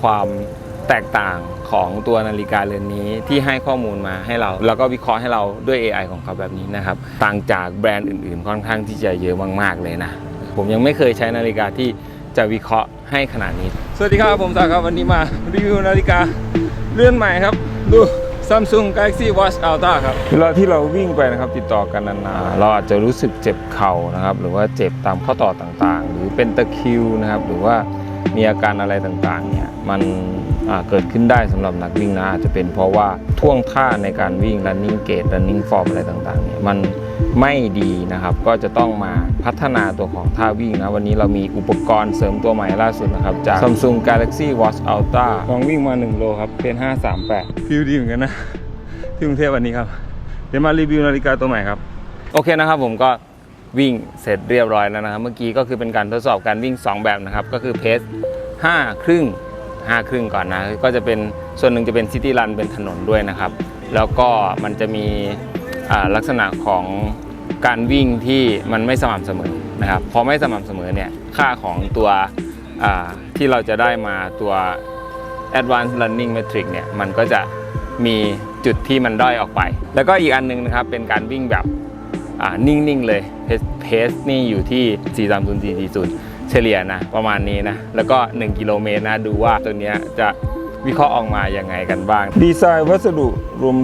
ความแตกต่างของตัวนาฬิกาเรือนนี้ที่ให้ข้อมูลมาให้เรา แล้วก็วิเคราะห์ให้เราด้วย AI ของเขาแบบนี้นะครับ ต่างจากแบรนด์อื่น ๆ ค่อนข้างที่จะเยอะมาก ๆ เลยนะ ผมยังไม่เคยใช้นาฬิกาที่จะวิเคราะห์ให้ขนาดนี้ สวัสดีครับผมสาครับ วันนี้มารีวิวนาฬิกาเลื่อนใหม่ครับ ดู Samsung Galaxy Watch Ultra ครับเวลาที่เราวิ่งไปนะครับติดต่อกันนานๆเราอาจจะรู้สึกเจ็บเข่านะครับหรือว่าเจ็บตามข้อต่อต่างๆ หรือเป็นตะคิวนะครับหรือว่า มีอาการอะไรต่างๆเนี่ยมันอ่าเกิดขึ้นได้สำหรับนักวิ่งนะอาจจะเป็นเพราะว่าท่วงท่าในการวิ่ง running gait running form อะไรต่างๆเนี่ยมันไม่ดีนะครับ ก็จะต้องมาพัฒนาตัวของท่าวิ่งนะ วันนี้เรามีอุปกรณ์เสริมตัวใหม่ล่าสุดนะครับ จาก Samsung Galaxy Watch Ultra ลองวิ่งมา 1 โลครับเป็น538 ฟิลดีเหมือนกันนะ ที่กรุงเทพวันนี้ครับ เดี๋ยวมารีวิวนาฬิกาตัวใหม่ครับ โอเคนะครับผมก็ วิ่งเสร็จเรียบร้อยแล้วนะครับ เมื่อกี้ก็คือเป็นการทดสอบการวิ่ง 2 แบบนะครับ ก็คือเพส5 ครึ่ง 5 ครึ่งก่อนนะ ก็จะเป็นส่วนหนึ่งจะเป็นซิตี้รันเป็นถนนด้วยนะครับ แล้วก็มันจะมีลักษณะของการวิ่งที่มันไม่สม่ำเสมอนะครับ พอไม่สม่ำเสมอเนี่ยค่าของตัวที่เราจะได้มาตัว Advanced Running Metric เนี่ยมันก็จะมีจุดที่มันด้อยออกไป แล้วก็อีกอันหนึงนะครับเป็นการวิ่งแบบ นิ่ง ๆ เลยเพสนี่อยู่ที่ 430 440 เฉลี่ยนะ ประมาณนี้นะ แล้วก็ 1 กิโลเมตรนะ ดูว่าตัวเนี้ยจะวิเคราะห์ออกมายังไงกันบ้าง ดีไซน์วัสดุ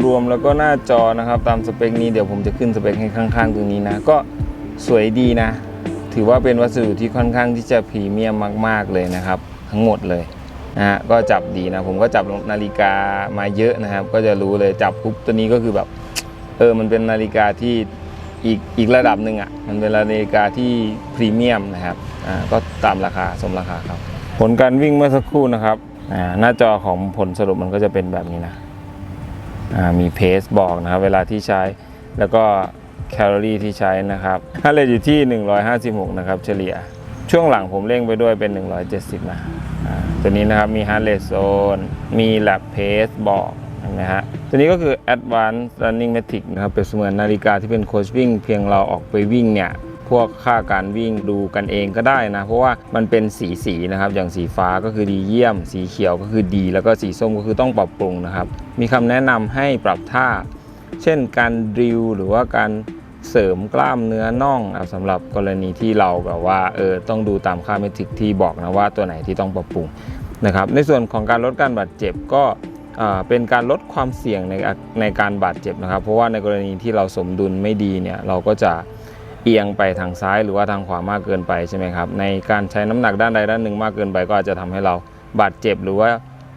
รวม ๆ แล้วก็หน้าจอนะครับ ตามสเปคนี้เดี๋ยวผมจะขึ้นสเปคให้ข้าง ๆ ตรงนี้นะ ก็สวยดีนะ ถือว่าเป็นวัสดุที่ค่อนข้างที่จะพรีเมียมมาก ๆ เลยนะครับ ทั้งหมดเลยนะฮะก็จับดีนะ ผมก็จับนาฬิกามาเยอะนะครับ ก็จะรู้เลยจับปุ๊บตัวนี้ก็คือแบบ เออมันเป็นนาฬิกาที่ อีกอีกระดับหนึ่งอะมันเป็นนาฬิกาที่พรีเมียมนะครับอ่าก็ตามราคาสมราคาครับ ผลการวิ่งเมื่อสักครู่นะครับอ่าหน้าจอของผลสรุปมันก็จะเป็นแบบนี้นะอ่ามีเพสบอกนะครับ เวลาที่ใช้แล้วก็แคลอรี่ที่ใช้นะครับถ้าเลทอยู่ที่ 156 นะครับ เฉลี่ย ช่วงหลังผมเร่งไปด้วยเป็น 170 นะอ่าตัวนี้นะครับ มี heart rate zone มี lap pace บอกเห็นไหมฮะ ตัวนี้ก็คือ advanced running metric นะครับเป็นเสมือนนาฬิกาที่เป็นโค้ชวิ่ง เพียงเราออกไปวิ่งเนี่ยพวกค่าการวิ่งดูกันเองก็ได้นะ เพราะว่ามันเป็นสีสีนะครับ อย่างสีฟ้าก็คือดีเยี่ยม สีเขียวก็คือดี แล้วก็สีส้มก็คือต้องปรับปรุงนะครับ มีคำแนะนำให้ปรับท่า เช่นการดริลหรือว่าการเสริมกล้ามเนื้อน่องอะสำหรับกรณีที่เราแบบว่าเออต้องดูตามค่าเมทริกที่บอกนะว่าตัวไหนที่ต้องปรับปรุงนะครับในส่วนของการลดการบาดเจ็บก็ เป็นการลดความเสี่ยงในในการบาดเจ็บนะครับ เพราะว่าในกรณีที่เราสมดุลไม่ดีเนี่ยเราก็จะเอียงไปทางซ้ายหรือว่าทางขวามากเกินไปใช่ไหมครับในการใช้น้ำหนักด้านใดด้านหนึ่งมากเกินไป ก็อาจจะทำให้เราบาดเจ็บหรือว่า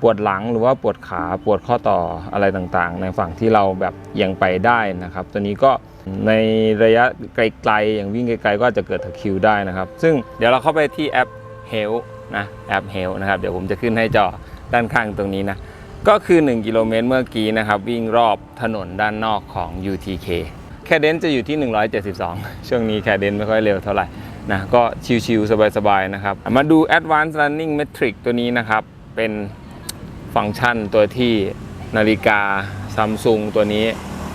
ปวดหลังหรือว่าปวดขาปวดข้อต่ออะไรต่างๆ ในฝั่งที่เราแบบเอียงไปได้นะครับ ตัวนี้ก็ในระยะไกลๆอย่างวิ่งไกลๆ ก็อาจจะเกิดตะคิวได้นะครับ ซึ่งเดี๋ยวเราเข้าไปที่แอป Health นะแอป Health นะครับเดี๋ยวผมจะขึ้นให้จอด้านข้างตรงนี้นะ ก็คือ 1 กิโลเมตรเมื่อกี้นะครับ วิ่งรอบถนนด้านนอกของ UTK แคเดนจะอยู่ที่ 172 ช่วงนี้แคเดนไม่ค่อยเร็วเท่าไหร่นะก็ชิวๆสบายๆนะครับ มาดู Advanced Running Metric ตัวนี้นะครับ เป็นฟังก์ชันตัวที่นาฬิกาซัมซุงตัวนี้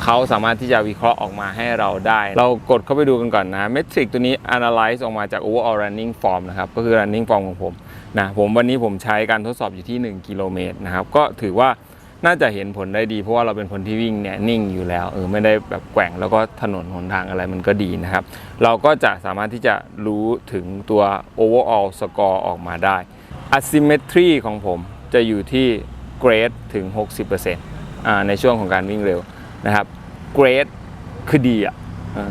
เขาสามารถที่จะวิเคราะห์ออกมาให้เราได้ เรากดเข้าไปดูกันก่อนนะเมทริกตัวนี้ analyze ออกมาจาก overall running form นะครับ ก็คือ running form ของผม นะผมวันนี้ผมใช้การทดสอบอยู่ที่ 1 กิโลเมตรนะครับ ก็ถือว่าน่าจะเห็นผลได้ดี เพราะว่าเราเป็นคนที่วิ่งเนี่ยนิ่งอยู่แล้วเออไม่ได้แบบแกว่งแล้วก็ถนนหนทางอะไรมันก็ดีนะครับ เราก็จะสามารถที่จะรู้ถึงตัว overall score ออกมาได้ asymmetry ของผมจะอยู่ที่เกรดถึง 60%อ่าในช่วงของการวิ่งเร็วนะครับเกรดคือดีอะ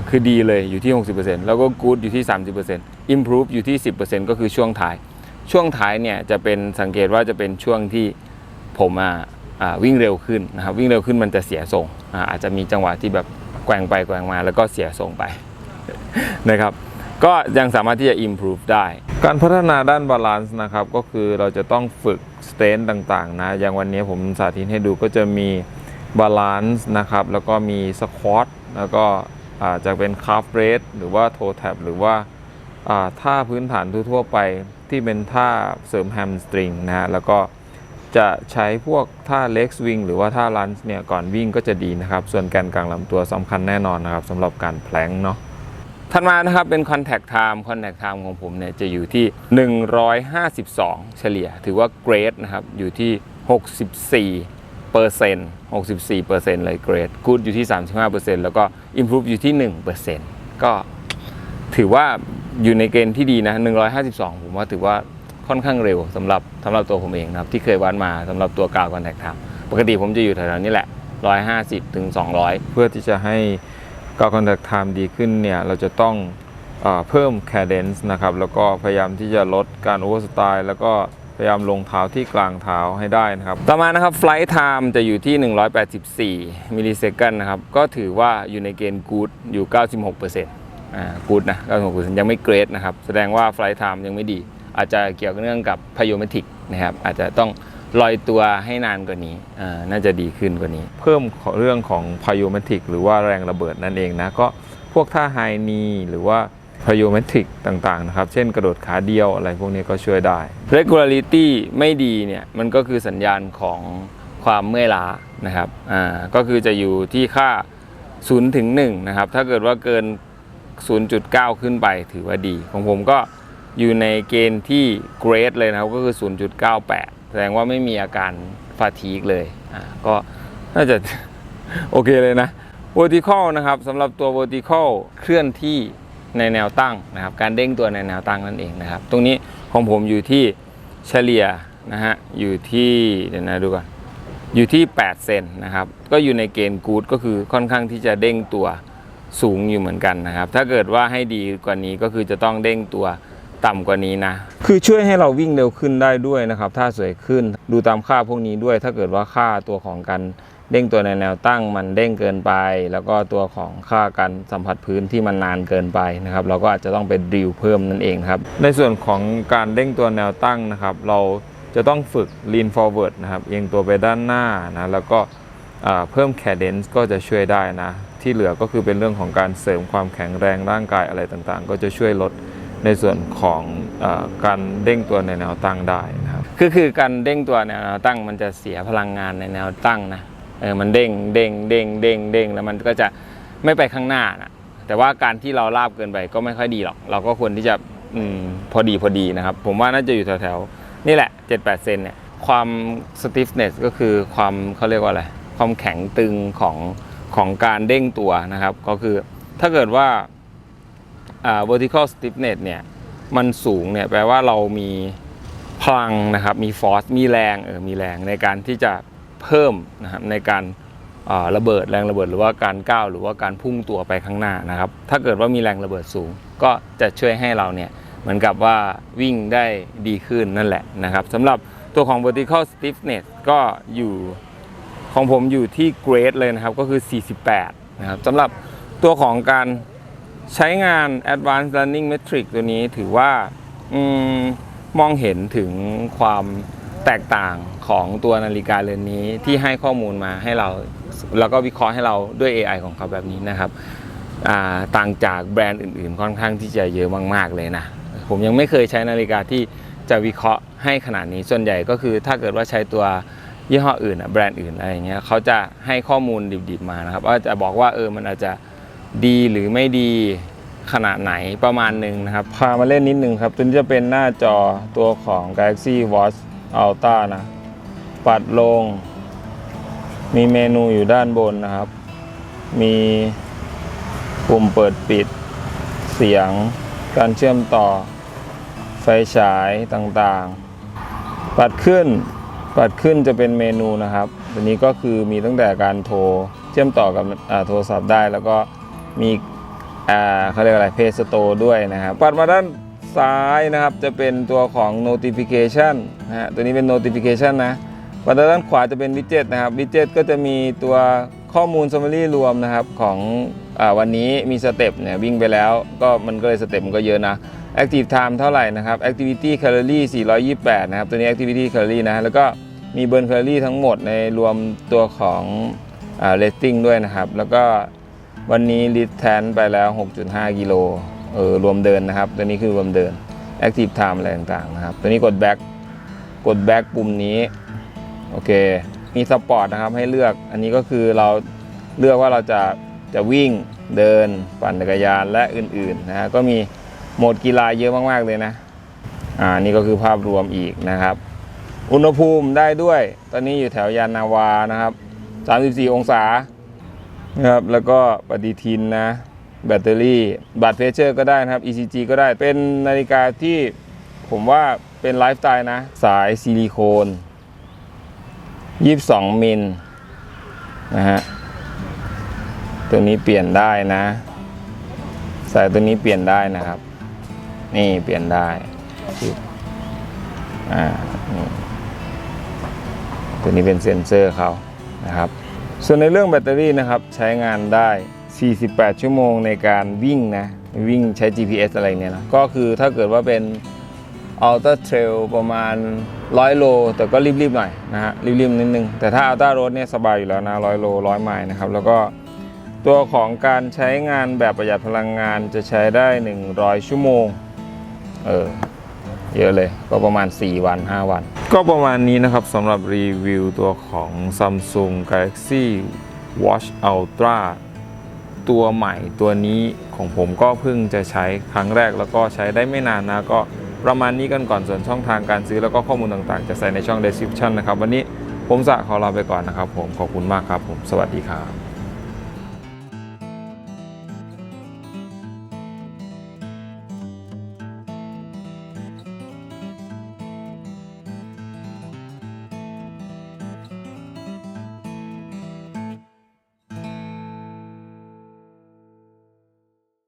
คือดีเลยอยู่ที่ 60%แล้วก็ good อยู่ที่ 30% improve อยู่ที่ 10%ก็คือช่วงท้าย ช่วงท้ายเนี่ยจะเป็นสังเกตว่าจะเป็นช่วงที่ผมอ่าวิ่งเร็วขึ้นนะครับวิ่งเร็วขึ้นมันจะเสียทรงอาจจะมีจังหวะที่แบบแกว่งไปแกว่งมาแล้วก็เสียทรงไปนะครับก็ยังสามารถที่จะ improve ได้ การพัฒนาด้านบาลานซ์นะครับก็คือเราจะต้องฝึกสเตนต่างๆนะอย่างวันนี้ผมสาธิตให้ดูก็จะมีบาลานซ์นะครับแล้วก็มีสควอตแล้วก็อาจจะเป็นคาร์ฟเรสหรือว่าโทแท็บหรือว่าอ่าท่าพื้นฐานทั่วๆไป ที่เป็นท่าเสริมแฮมสตริงนะฮะแล้วก็จะใช้พวกท่าเล็กสวิงหรือว่าท่าลันส์เนี่ยก่อนวิ่งก็จะดีนะครับ ส่วนแกนกลางลำตัวสำคัญแน่นอนนะครับสำหรับการแพลงเนาะถัดมานะครับเป็น Contact Time Contact Time ของผมเนี่ยจะอยู่ที่ 152 เฉลี่ย ถือว่าเกรดนะครับอยู่ที่ 64เปอร์เซ็นต์64เปอร์เซ็นต์เลยเกรดกูดอยู่ที่ 35เปอร์เซ็นต์แล้วก็ Improve อยู่ที่1เปอร์เซ็นต์ก็ถือว่า อยู่ในเกณฑ์ที่ดีนะ 152 ผมว่าถือว่าค่อนข้างเร็วสำหรับสำหรับตัวผมเองนะครับ ที่เคยวัดมาสำหรับตัวกาว Contact Time ปกติผมจะอยู่แถวๆนี้แหละ 150 ถึง 200 เพื่อที่จะให้การ contact time ดีขึ้นเนี่ย เราจะต้องเออเพิ่ม cadence นะครับ แล้วก็พยายามที่จะลดการ overstyle แล้วก็พยายามลงเท้าที่กลางเท้าให้ได้นะครับ ต่อมานะครับ flight time จะอยู่ที่ 184 มิลลิเซคันนะครับ ก็ถือว่าอยู่ในเกณฑ์ good อยู่ 96% อ่า good นะ96%ยังไม่ great นะครับ แสดงว่า flight time ยังไม่ดี อาจจะเกี่ยวกับเรื่องกับ pyometric นะครับ อาจจะต้องลอยตัวให้นานกว่านี้อ่าน่าจะดีขึ้นกว่านี้ เพิ่มเรื่องของ pyometric หรือว่าแรงระเบิดนั่นเองนะ ก็พวกท่าไฮนีหรือว่า pyometric ต่างๆนะครับ เช่นกระโดดขาเดียวอะไรพวกนี้ก็ช่วยได้ regularity ไม่ดีเนี่ย มันก็คือสัญญาณของความเมื่อยล้านะครับ อ่า ก็คือจะอยู่ที่ค่า0ถึง1นะครับ ถ้าเกิดว่าเกิน 0.9 ขึ้นไปถือว่าดี ของผมก็อยู่ในเกณฑ์ที่ great เลยนะครับก็คือ 0.98 แสดงว่าไม่มีอาการฟาทีกเลยอ่าก็น่าจะโอเคเลยนะ vertical นะครับสำหรับตัว vertical เคลื่อนที่ในแนวตั้งนะครับ การเด้งตัวในแนวตั้งนั่นเองนะครับ ตรงนี้ของผมอยู่ที่เฉลี่ยนะฮะอยู่ที่เดี๋ยวนะดูก่อนอยู่ที่ 8 เซนนะครับ ก็อยู่ในเกณฑ์กูดก็คือค่อนข้างที่จะเด้งตัว สูงอยู่เหมือนกันนะครับ ถ้าเกิดว่าให้ดีกว่านี้ก็คือจะต้องเด้งตัวต่ำกว่านี้นะ คือช่วยให้เราวิ่งเร็วขึ้นได้ด้วยนะครับ ถ้าสวยขึ้นดูตามค่าพวกนี้ด้วย ถ้าเกิดว่าค่าตัวของการเด้งตัวในแนวตั้งมันเด้งเกินไป แล้วก็ตัวของค่าการสัมผัสพื้นที่มันนานเกินไปนะครับ เราก็อาจจะต้องไปดิวเพิ่มนั่นเองครับ ในส่วนของการเด้งตัวแนวตั้งนะครับ เราจะต้องฝึก lean forward นะครับเอียงตัวไปด้านหน้านะแล้วก็อ่าเพิ่ม cadence ก็จะช่วยได้นะ ที่เหลือก็คือเป็นเรื่องของการเสริมความแข็งแรงร่างกายอะไรต่างๆ ก็จะช่วยลดในส่วนของอการเด้งตัวในแนวตั้งได้นะครับคือคือการเด้งตัวในแนวตั้งมันจะเสียพลังงานในแนวตั้งนะเออมันเด้งเด้งเด้งเด้งเด้งแล้วมันก็จะไม่ไปข้างหน้านะแต่ว่าการที่เราลาบเกินไปก็ไม่ค่อยดีหรอก เราก็ควรที่จะอพอดีพอดีนะครับ ผมว่าน่าจะอยู่แถวๆนี่แหละ 7-8 เซนเนี่ยความ stiffness ก็คือความเขาเรียกว่าอะไร ความแข็งตึงของ ของการเด้งตัวนะครับ ก็คือถ้าเกิดว่า vertical stiffness เนี่ยมันสูงเนี่ยแปลว่าเรามีพลังนะครับมี force มีแรงเออมีแรงในการที่จะเพิ่มนะครับในการาระเบิดแรงระเบิดหรือว่าการก้าวหรือว่าการพุ่งตัวไปข้างหน้านะครับ ถ้าเกิดว่ามีแรงระเบิดสูง ก็จะช่วยให้เราเนี่ยเหมือนกับว่าวิ่งได้ดีขึ้นนั่นแหละนะครับสำหรับตัวของ vertical stiffness ก็อยู่ ของผมอยู่ที่เกรดเลยนะครับก็คือ 48 นะครับสำหรับตัวของการใช้งาน Advanced Running Metric ตัวนี้ถือว่าอมมองเห็นถึงความแตกต่างของตัวนาฬิกาเรือนนี้ที่ให้ข้อมูลมาให้เรา แล้วก็วิเคราะห์ให้เราด้วย AI ของเขาแบบนี้นะครับต่างจากแบรนด์อื่นๆ ค่อนข้างที่จะเยอะมาก ๆ เลยนะ ผมยังไม่เคยใช้นาฬิกาที่จะวิเคราะห์ให้ขนาดนี้ส่วนใหญ่ก็คือถ้าเกิดว่าใช้ตัว ยี่ห้ออื่นอะแบรนด์อื่นอะไรอย่างเงี้ยเขาจะให้ข้อมูลดิบๆมานะครับว่าจะบอกว่าเออมันอาจจะดีหรือไม่ดีขนาดไหนประมาณหนึ่งนะครับ พามาเล่นนิดนึงครับ ตัวนี้จะเป็นหน้าจอตัวของ Galaxy Watch Ultra นะ ปัดลง มีเมนูอยู่ด้านบนนะครับ มีปุ่มเปิดปิด เสียง การเชื่อมต่อ ไฟฉายต่างๆ ปัดขึ้น ปัดขึ้นจะเป็นเมนูนะครับตัวนี้ก็คือมีตั้งแต่การโทรเชื่อมต่อกับอ่าโทรศัพท์ได้ แล้วก็มีอ่าเขาเรียกอะไรเพจสโตด้วยนะครับปัดมาด้านซ้ายนะครับจะเป็นตัวของ notification นะฮะตัวนี้เป็น notification นะปัดด้านขวาจะเป็นวิดเจ็ตนะครับวิดเจ็ตก็จะมีตัวข้อมูล summary รวมนะครับของอาวันนี้มีสเต็ปเนี่ยวิ่งไปแล้วก็มันก็เลยสเต็ปมันก็เยอะนะ active time เท่าไหร่นะครับ activity calorie 428 นะครับ ตัวนี้ activity calorie นะ แล้วก็มีเบิร์นแคลอรี่ทั้งหมดในรวมตัวของอ่า rating ด้วยนะครับ แล้วก็วันนี้ l i t แทนไปแล้ว 6.5 กิโลเออรวมเดินนะครับ ตัวนี้คือรวมเดิน active time อะไรต่างๆนะครับ ตัวนี้กด back กด back ปุ่มนี้ โอเค มีสปอร์ตนะครับให้เลือก อันนี้ก็คือเราเลือกว่าเราจะจะวิ่งเดิน ปั่นจักรยานและอื่นๆนะฮะก็มี โหมดกีฬาเยอะมากๆเลยนะ อ่า นี่ก็คือภาพรวมอีกนะครับ อุณหภูมิได้ด้วย ตอนนี้อยู่แถวยานนาวานะครับ 34 องศา นะครับ แล้วก็ปฏิทินนะ แบตเตอรี่ บัตรเพเชอร์ก็ได้นะครับ ECG ก็ได้ เป็นนาฬิกาที่ผมว่าเป็นไลฟ์สไตล์นะ สายซิลิโคน 22 มิลนะฮะ ตัวนี้เปลี่ยนได้นะ สายตัวนี้เปลี่ยนได้นะครับ นี่เปลี่ยนได้อ่านี่ตัวนี้เป็นเซ็นเซอร์เขานะครับ ส่วนในเรื่องแบตเตอรี่นะครับใช้งานได้ 48 ชั่วโมงในการวิ่งนะวิ่งใช้ GPS อะไรเนี่ยนะก็คือถ้าเกิดว่าเป็น Ultra Trail ประมาณ 100 โล แต่ก็รีบๆหน่อยนะฮะรีบๆนิดนึง แต่ถ้า Ultra Road เนี่ยสบายอยู่แล้วนะ 100 โล 100 ไมล์นะครับ แล้วก็ตัวของการใช้งานแบบประหยัดพลังงานจะใช้ได้ 100 ชั่วโมง เออเยอะเลยก็ประมาณ 4 วัน 5 วัน ก็ประมาณนี้นะครับสำหรับรีวิวตัวของ Samsung Galaxy Watch Ultra ตัวใหม่ตัวนี้ของผมก็เพิ่งจะใช้ครั้งแรกแล้วก็ใช้ได้ไม่นานนะก็ประมาณนี้กันก่อนส่วนช่องทางการซื้อแล้วก็ข้อมูลต่างๆ จะใส่ในช่อง description นะครับ วันนี้ผมสะขอลาไปก่อนนะครับผมขอบคุณมากครับผมสวัสดีครับ